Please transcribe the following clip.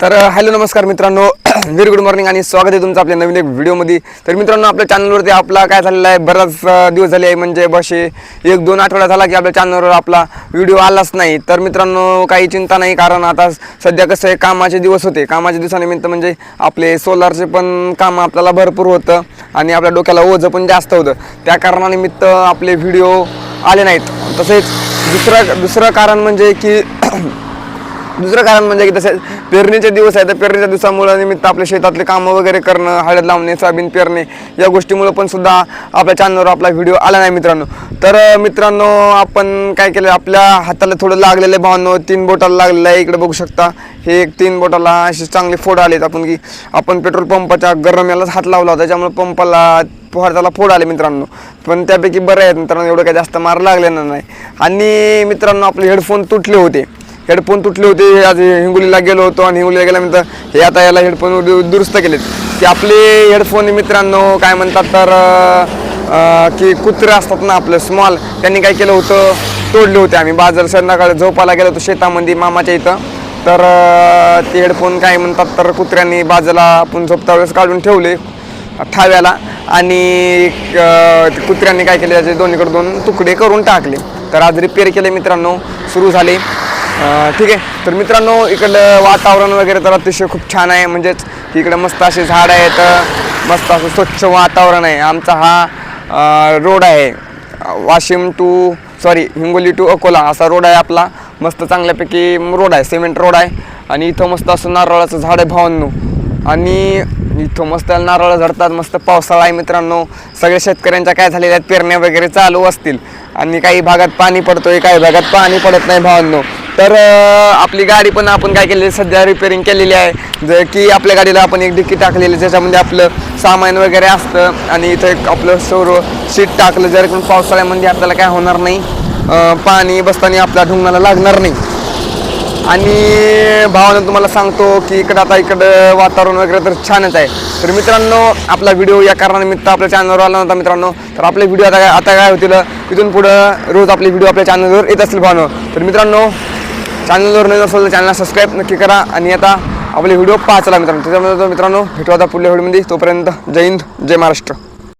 तर हॅलो नमस्कार मित्रांनो. व्हेरी गुड मॉर्निंग आणि स्वागत आहे तुमचं आपल्या नवीन एक व्हिडिओमध्ये. तर मित्रांनो आपल्या चॅनलवरती आपला काय झालेला आहे बराच दिवस झाले आहे. म्हणजे बसे एक दोन आठवडा झाला की आपल्या चॅनलवर आपला व्हिडिओ आलाच नाही. तर मित्रांनो काही चिंता नाही कारण आता सध्या कसं आहे कामाचे दिवस होते. कामाच्या दिवसानिमित्त म्हणजे आपले सोलारचे पण काम आपल्याला भरपूर होतं आणि आपल्या डोक्याला ओझं पण जास्त होतं. त्या कारणानिमित्त आपले व्हिडिओ आले नाहीत. तसेच दुसरं दुसरं कारण म्हणजे की दुसरं कारण म्हणजे की तसे पेरणीचे दिवस आहे तर पेरणीच्या दिवसामुळं निमित्त आपल्या शेतातले कामं वगैरे करणं हळद लावणे सोयाबीन पेरणे या गोष्टीमुळं पण सुद्धा आपल्या चॅनलवर आपला व्हिडिओ आला नाही मित्रांनो. तर मित्रांनो आपण काय केलं आपल्या हाताला थोडं लागलेलं आहे भावांनो तीन बोटाला लागलेलं आहे इकडे बघू शकता. हे एक तीन बोटाला असे चांगले फोड आलेत आपण की आपण पेट्रोल पंपाच्या गरम यालाच हात लावला होता त्यामुळे पंपाला त्याला फोड आले मित्रांनो. पण त्यापैकी बरं आहेत मित्रांनो एवढं काही जास्त मार लागलेलं नाही. आणि मित्रांनो आपले हेडफोन तुटले होते. हेडफोन तुटले होते हे आज हिंगोलीला गेलो होतो आणि हिंगोलीला गेल्यानंतर हे आता याला हेडफोन दुरुस्त केलेत. की आपले हेडफोन मित्रांनो काय म्हणतात तर की कुत्रे असतात ना आपलं स्मॉल त्यांनी काय केलं होतं तोडले होते आम्ही. बाजार संध्याकाळी झोपायला गेलो होतो शेतामध्ये मामाच्या इथं. तर ते हेडफोन काय म्हणतात तर कुत्र्यांनी बाजूला आपण झोपता वेळेस काढून ठेवले ठाव्याला. आणि कुत्र्यांनी काय केले त्याचे दोन्हीकडे दोन तुकडे करून टाकले. तर आज रिपेअर केले मित्रांनो सुरू झाले. ठीक आहे. तर मित्रांनो इकडलं वातावरण वगैरे तर अतिशय खूप छान आहे. म्हणजेच इकडं मस्त असे झाड आहेत. मस्त असं स्वच्छ वातावरण आहे. आमचा हा रोड आहे. Washim to sorry Hingoli to Akola असा रोड आहे आपला. मस्त चांगल्यापैकी रोड आहे. सिमेंट रोड आहे. आणि इथं मस्त असं नारळाचं झाड आहे भावांनो. आणि इथं मस्त नारळ झडतात. मस्त पावसाळा आहे मित्रांनो. सगळ्या शेतकऱ्यांच्या काय झालेल्या आहेत? पेरण्या वगैरे चालू असतील. आणि काही भागात पाणी पडतोय. काही भागात पाणी पडत नाही भावांनो. तर आपली गाडी पण आपण काय केलेली सध्या रिपेअरिंग केलेली आहे. जर की आपल्या गाडीला आपण एक डिक्की टाकलेली ज्याच्यामध्ये आपलं सामान वगैरे असतं आणि इथं एक आपलं सौर सीट टाकलं. जर कोण पावसाळ्यामध्ये आपल्याला काय होणार नाही. पाणी बसताना आपल्या ढुंगणाला लागणार नाही. आणि भावानं तुम्हाला सांगतो की इकडं आता इकडं वातावरण वगैरे तर छानच आहे. तर मित्रांनो आपला व्हिडिओ या कारणानिमित्त आपल्या चॅनलवर आला नव्हता मित्रांनो तर आपले व्हिडिओ आता काय आता काय होतील? इथून पुढं रोज आपले व्हिडिओ आपल्या चॅनलवर येत असतील भावानं. तर मित्रांनो चॅनलवर नवीन असेल तर चॅनलला सबस्क्राईब नक्की करा. आणि आता आपले व्हिडिओ पाहायचा मित्रांनो. त्याच्यामध्ये मित्रांनो. भेटू आता पुढल्या व्हिडिओमध्ये. तोपर्यंत जय हिंद जय महाराष्ट्र.